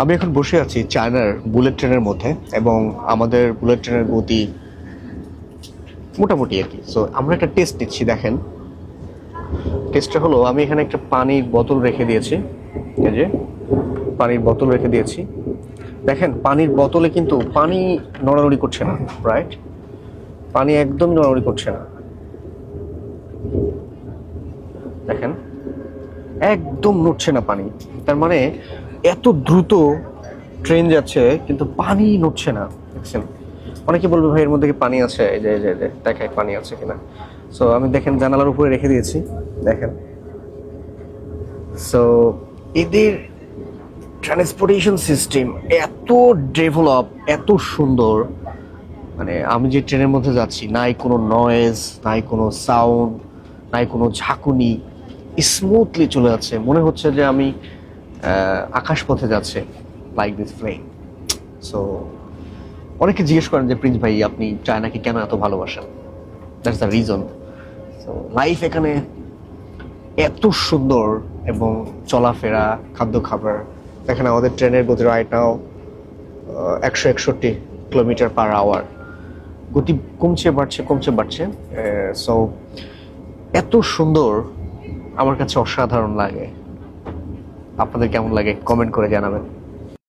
আমি এখন বসে আছি চায়নার বুলেট ট্রেনের মধ্যে এবং আমাদের বুলেট ট্রেনের গতি মোটামুটি আর কি সো আমরা একটা টেস্ট নিচ্ছি, দেখেন। টেস্টটা হলো, আমি এখানে একটা পানির বোতল রেখে দিয়েছি। এই যে, পানির বোতল রেখে দিয়েছি। দেখেন, পানির বোতলে কিন্তু পানি নড়ানড়ি করছে না রাইট পানি একদম নড়ানড়ি করছে না। দেখেন। একদম নড়ছে না পানি। তার মানে এত দ্রুত ট্রেন যাচ্ছে, কিন্তু পানি নড়ছে না। দেখছেন? অনেকে বলবে, ভাই, এর মধ্যে কি পানি আছে? এই যে যে দেখায় পানি আছে কিনা। সো আমি দেখেন, জানালার উপরে রেখে দিয়েছি। দেখেন? সো এদের ট্রান্সপোর্টেশন সিস্টেম এত ডেভেলপ এত সুন্দর। মানে আমি যে ট্রেনের মধ্যে যাচ্ছি, নাই কোনো নয়েজ নাই কোনো সাউন্ড নাই কোনো ঝাঁকুনি। স্মুথলি চলে যাচ্ছে। মনে হচ্ছে যে আমি আহ, আকাশপথে যাচ্ছে লাইক দিস প্লেন সো অনেকে জিজ্ঞেস করেন যে প্রিন্স ভাই আপনি চায়নাকে কেন এত ভালোবাসেন? That's the reason so life এখানে এত সুন্দর এবং চলাফেরা খাদ্য খাবার। এখানে আমাদের ট্রেনের গতি রাইট নাও একশো একষট্টি কিলোমিটার পার আওয়ার গতি কমছে বাড়ছে কমছে বাড়ছে। সো এত সুন্দর আমার কাছে অসাধারণ লাগে। আপনাদের কেমন লাগে? কমেন্ট করে জানাবেন।